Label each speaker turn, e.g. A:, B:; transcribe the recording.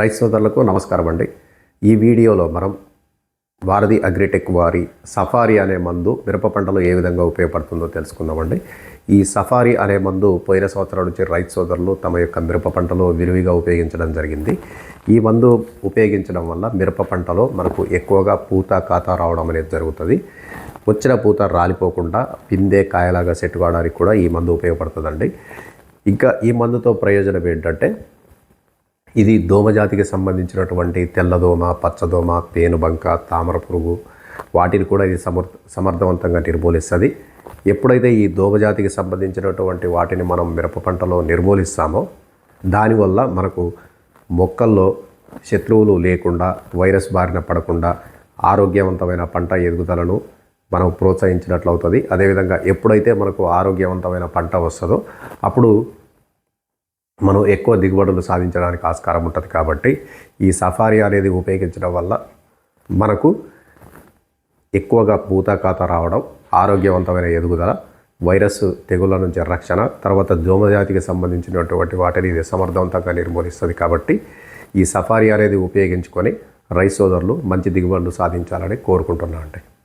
A: రైతు సోదరులకు నమస్కారం అండి. ఈ వీడియోలో మనం వారధి అగ్రిటెక్ వారి సఫారీ అనే మందు మిరప పంటలో ఏ విధంగా ఉపయోగపడుతుందో తెలుసుకుందామండి. ఈ సఫారీ అనే మందు పోయిన సంవత్సరం నుంచి రైతు సోదరులు తమ యొక్క మిరప పంటలో విరివిగా ఉపయోగించడం జరిగింది. ఈ మందు ఉపయోగించడం వల్ల మిరప పంటలో మనకు ఎక్కువగా పూత ఖాతా రావడం అనేది జరుగుతుంది. వచ్చిన పూత రాలిపోకుండా పిందే కాయలాగా సెట్ కావడానికి కూడా ఈ మందు ఉపయోగపడుతుందండి. ఇంకా ఈ మందుతో ప్రయోజనం ఏంటంటే ఇది దోమజాతికి సంబంధించినటువంటి తెల్లదోమ పచ్చదోమ పేనుబంక తామర పురుగు వాటిని కూడా ఇది సమర్ సమర్థవంతంగా నిర్మూలిస్తుంది. ఎప్పుడైతే ఈ దోమజాతికి సంబంధించినటువంటి వాటిని మనం మిరప పంటలో నిర్మూలిస్తామో దానివల్ల మనకు మొక్కల్లో శత్రువులు లేకుండా వైరస్ బారిన పడకుండా ఆరోగ్యవంతమైన పంట ఎదుగుదలను మనం ప్రోత్సహించినట్లు అవుతుంది అదేవిధంగా ఎప్పుడైతే మనకు ఆరోగ్యవంతమైన పంట వస్తుందో అప్పుడు మనం ఎక్కువ దిగుబడులు సాధించడానికి ఆస్కారం ఉంటుంది కాబట్టి ఈ సఫారీ అనేది ఉపయోగించడం వల్ల మనకు ఎక్కువగా పూత కాత రావడం ఆరోగ్యవంతమైన ఎదుగుదల వైరస్ తెగుళ్ళ నుంచి రక్షణ తర్వాత దోమజాతికి సంబంధించినటువంటి వాటిని ఇది సమర్థవంతంగా నిర్మూలిస్తుంది కాబట్టి ఈ సఫారీ అనేది ఉపయోగించుకొని రైస్ సోదరులు మంచి దిగుబడులు సాధించాలని కోరుకుంటున్నాను అంటే